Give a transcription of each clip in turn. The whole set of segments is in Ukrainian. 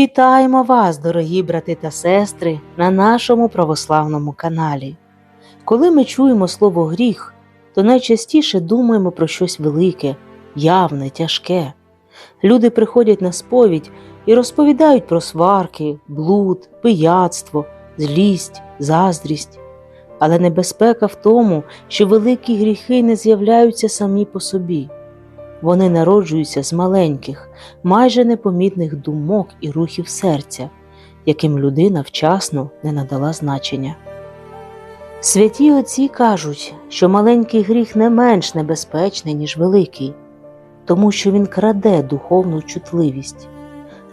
Вітаємо вас, дорогі брати та сестри, на нашому православному каналі. Коли ми чуємо слово гріх, то найчастіше думаємо про щось велике, явне, тяжке. Люди приходять на сповідь і розповідають про сварки, блуд, пияцтво, злість, заздрість. Але небезпека в тому, що великі гріхи не з'являються самі по собі. Вони народжуються з маленьких, майже непомітних думок і рухів серця, яким людина вчасно не надала значення. Святі отці кажуть, що маленький гріх не менш небезпечний, ніж великий, тому що він краде духовну чутливість.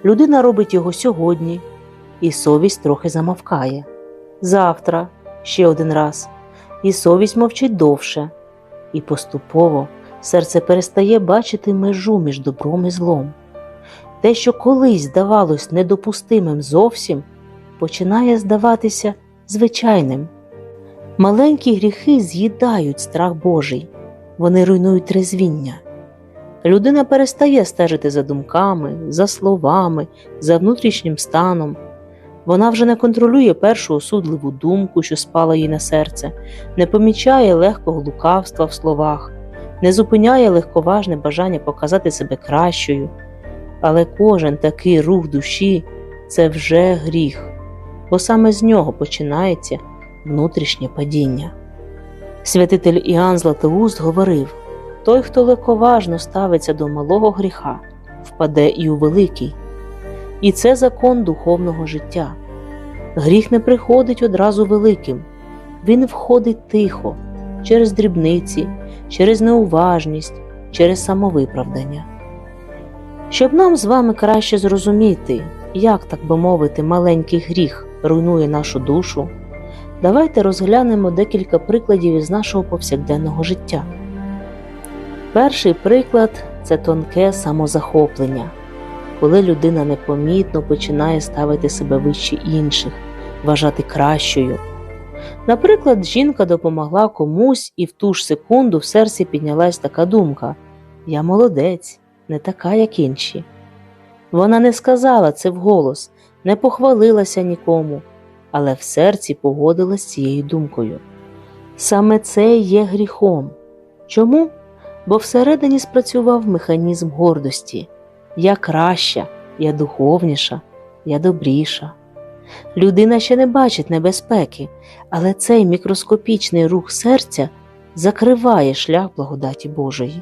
Людина робить його сьогодні, і совість трохи замовкає. Завтра ще один раз, і совість мовчить довше, і поступово серце перестає бачити межу між добром і злом. Те, що колись здавалось недопустимим зовсім, починає здаватися звичайним. Маленькі гріхи з'їдають страх Божий, вони руйнують трезвіння. Людина перестає стежити за думками, за словами, за внутрішнім станом. Вона вже не контролює першу осудливу думку, що спала їй на серце, не помічає легкого лукавства в словах, не зупиняє легковажне бажання показати себе кращою. Але кожен такий рух душі це вже гріх, бо саме з нього починається внутрішнє падіння. Святитель Іоанн Златоуст говорив той, хто легковажно ставиться до малого гріха, впаде і у великий. І це закон духовного життя. Гріх не приходить одразу великим, він входить тихо, через дрібниці, через неуважність, через самовиправдання. Щоб нам з вами краще зрозуміти, як, так би мовити, маленький гріх руйнує нашу душу, давайте розглянемо декілька прикладів із нашого повсякденного життя. Перший приклад це тонке самозахоплення, коли людина непомітно починає ставити себе вище інших, вважати кращою. Наприклад, жінка допомогла комусь, і в ту ж секунду в серці піднялась така думка: Я молодець, не така, як інші. Вона не сказала це вголос, не похвалилася нікому, але в серці погодилась з цією думкою. Саме це є гріхом. Чому? Бо всередині спрацював механізм гордості я краща, я духовніша, я добріша. Людина ще не бачить небезпеки, але цей мікроскопічний рух серця закриває шлях благодаті Божої.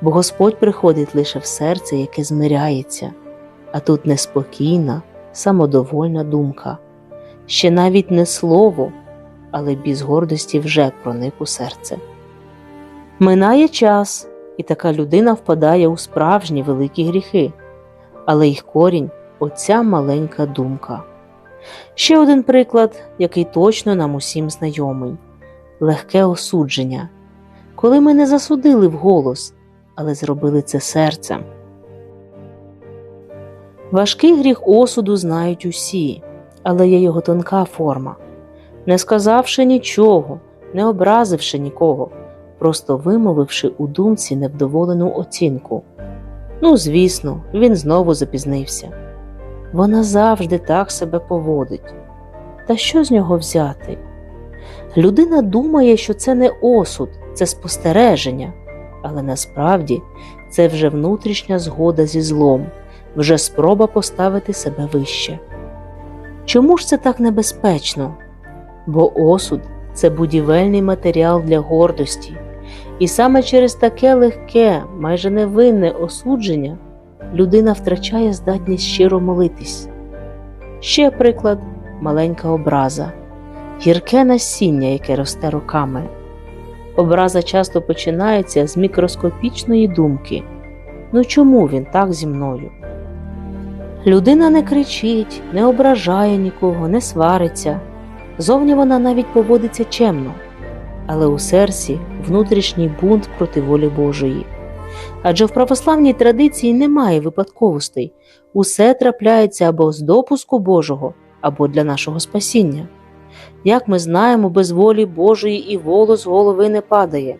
Бо Господь приходить лише в серце, яке змиряється, а тут неспокійна, самодовольна думка, ще навіть не слово, але біз гордості вже проник у серце. Минає час, і така людина впадає у справжні великі гріхи, але їх корінь оця маленька думка. Ще один приклад, який точно нам усім знайомий легке осудження, коли ми не засудили вголос, але зробили це серцем. Важкий гріх осуду знають усі, але є його тонка форма, не сказавши нічого, не образивши нікого, просто вимовивши у думці невдоволену оцінку. Ну, звісно, він знову запізнився. Вона завжди так себе поводить. Та що з нього взяти? Людина думає, що це не осуд, це спостереження, але насправді це вже внутрішня згода зі злом, вже спроба поставити себе вище. Чому ж це так небезпечно? Бо осуд це будівельний матеріал для гордості, і саме через таке легке, майже невинне осудження людина втрачає здатність щиро молитись. Ще приклад маленька образа, гірке насіння, яке росте роками. Образа часто починається з мікроскопічної думки ну чому він так зі мною? Людина не кричить, не ображає нікого, не свариться. Зовні вона навіть поводиться чемно, але у серці внутрішній бунт проти волі Божої. Адже в православній традиції немає випадковостей, усе трапляється або з допуску Божого, або для нашого спасіння. Як ми знаємо, без волі Божої і волос голови не падає,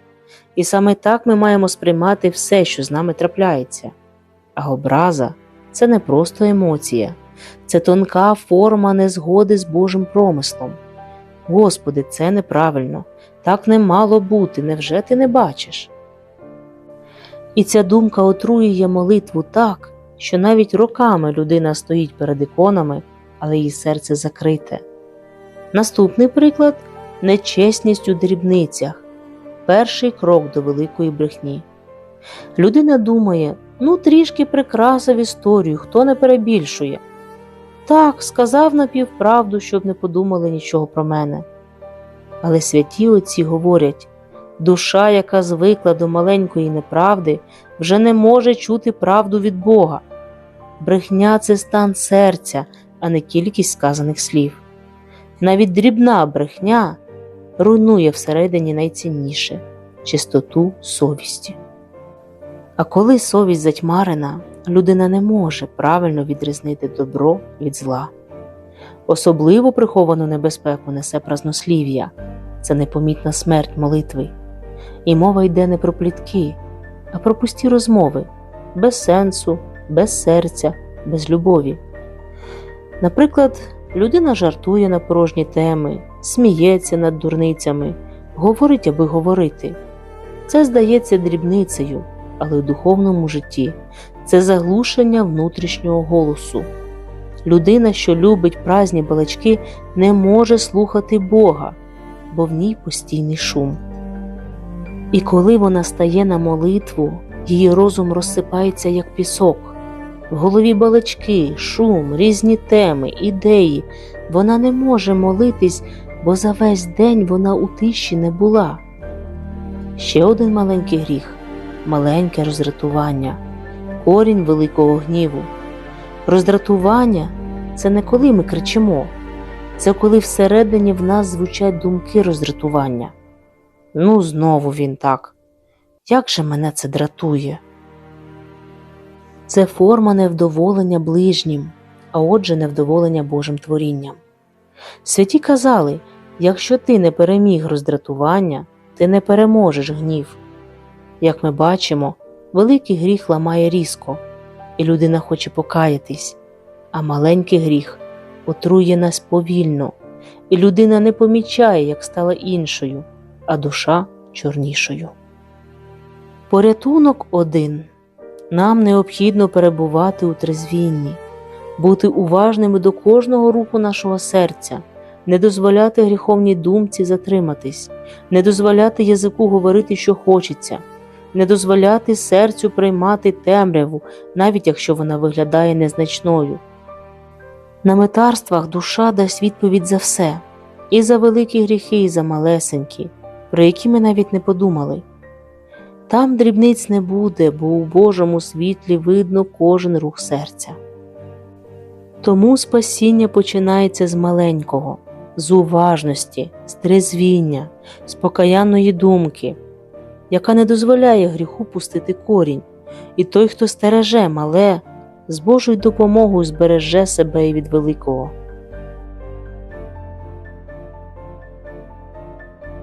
і саме так ми маємо сприймати все, що з нами трапляється. А образа це не просто емоція, це тонка форма незгоди з Божим промислом. Господи, це неправильно, так не мало бути, невже ти не бачиш? І ця думка отруює молитву так, що навіть роками людина стоїть перед іконами, але її серце закрите. Наступний приклад нечесність у дрібницях перший крок до великої брехні. Людина думає, ну трішки прикрасив історію, хто не перебільшує. Так, сказав напівправду, щоб не подумали нічого про мене. Але святі отці говорять душа, яка звикла до маленької неправди, вже не може чути правду від Бога. Брехня це стан серця, а не кількість сказаних слів. Навіть дрібна брехня руйнує всередині найцінніше чистоту совісті. А коли совість затьмарена, людина не може правильно відрізнити добро від зла. Особливо приховану небезпеку несе празнослів'я, це непомітна смерть молитви. І мова йде не про плітки, а про пусті розмови, без сенсу, без серця, без любові. Наприклад, людина жартує на порожні теми, сміється над дурницями, говорить, аби говорити. Це здається дрібницею, але в духовному житті це заглушення внутрішнього голосу. Людина, що любить празні балачки, не може слухати Бога, бо в ній постійний шум. І коли вона стає на молитву, її розум розсипається як пісок. В голові балачки, шум, різні теми, ідеї. Вона не може молитись, бо за весь день вона у тиші не була. Ще один маленький гріх маленьке роздратування, корінь великого гніву. Роздратування це не коли ми кричимо, це коли всередині в нас звучать думки роздратування. Ну, знову він так. Як же мене це дратує? Це форма невдоволення ближнім, а отже, невдоволення Божим творінням. Святі казали, якщо ти не переміг роздратування, ти не переможеш гнів. Як ми бачимо, великий гріх ламає різко, і людина хоче покаятись, а маленький гріх отрує нас повільно, і людина не помічає, як стала іншою, а душа чорнішою. Порятунок один. Нам необхідно перебувати у трезвінні, бути уважними до кожного руху нашого серця, не дозволяти гріховній думці затриматись, не дозволяти язику говорити, що хочеться, не дозволяти серцю приймати темряву, навіть якщо вона виглядає незначною. На метарствах душа дасть відповідь за все, і за великі гріхи, і за малесенькі, про які ми навіть не подумали. Там дрібниць не буде, бо у Божому світлі видно кожен рух серця. Тому спасіння починається з маленького, з уважності, з трезвіння, з покаянної думки, яка не дозволяє гріху пустити корінь, і той, хто стереже мале, з Божою допомогою збереже себе і від великого.